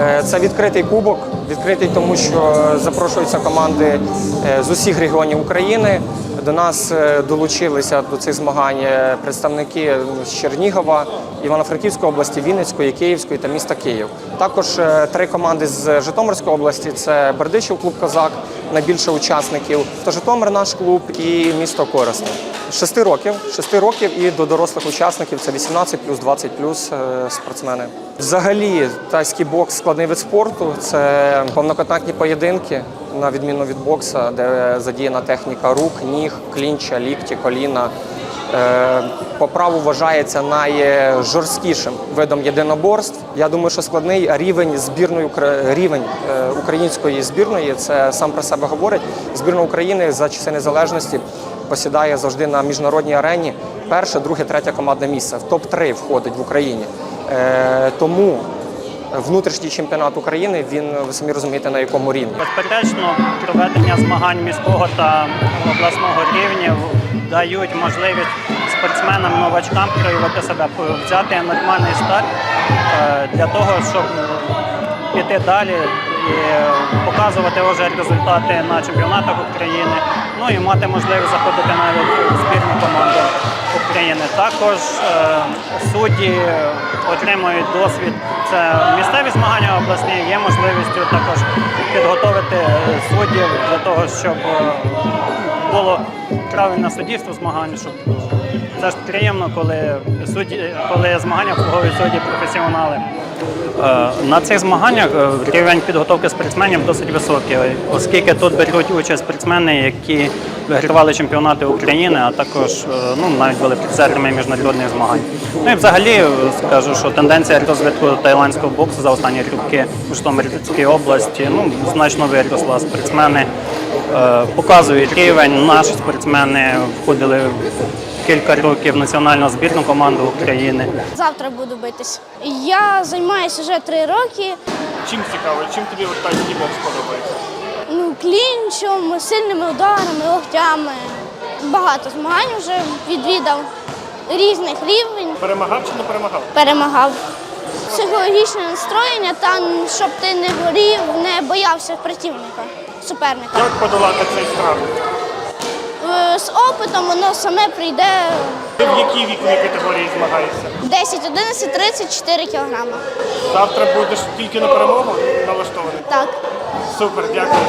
Е, Це відкритий кубок, відкритий тому, що запрошуються команди е, з усіх регіонів України. До нас е, долучилися до цих змагань е, представники з Чернігова, Івано-Франківської області, Вінницької, Київської та міста Київ. Також е, три команди з Житомирської області: це Бердичів, клуб Козак, найбільше учасників, та Житомир наш клуб і місто Коростень. З Шести років, шести років і до дорослих учасників це 18 плюс 20 плюс е, спортсмени. Взагалі, тайський бокс складний вид спорту. Це повноконтактні поєдинки, на відміну від бокса, де задіяна техніка рук, ніг, клінча, лікті, коліна. Е, По праву вважається найжорсткішим видом єдиноборств. Я думаю, що складний рівень збірної рівень е, української збірної. Це сам про себе говорить. Збірна України за часи незалежності посідає завжди на міжнародній арені перше, друге, третє командне місце. В топ-3 входить в Україні. Е, Тому внутрішній чемпіонат України він ви самі розумієте на якому рівні. Безперечно, проведення змагань міського та обласного рівнів дають можливість спортсменам, новачкам проявити себе, взяти нормальний старт е, для того, щоб піти далі і показувати вже результати на чемпіонатах України, ну і мати можливість заходити навіть у збірну команду України. Також е, судді отримують досвід. Це місцеві змагання обласні, є можливістю також підготовити е, суддів для того, щоб е, було правильне суддівство змагань, щоб це ж приємно, коли судді, коли змагання обслуговують судді професіонали. Е, На цих змаганнях е, рівень підготовки спортсменів досить високий, оскільки тут беруть участь спортсмени, які вигравали чемпіонати України, а також е, ну, навіть були призерами міжнародних змагань. Ну і взагалі скажу, що тенденція розвитку тайландського боксу за останні роки в Житомирській області ну, значно виросла. Спортсмени показують рівень. Наші спортсмени входили кілька років в національну збірну команду України. Завтра буду битись. Я займаюся вже три роки. Чим цікаво? Чим тобі тайський бокс подобається? Ну, клінчем, сильними ударами, локтями. Багато змагань вже відвідав різних рівень, Перемагав чи не перемагав? перемагав. Психологічне настроєння та щоб ти не горів, не боявся противника, суперника. Як подолати цей страх? З опитом воно саме прийде Ти в якій віковій категорії змагаєшся? 10, 11, 34 кілограми. Завтра будеш тільки на перемогу налаштований? Так. Супер, дякую.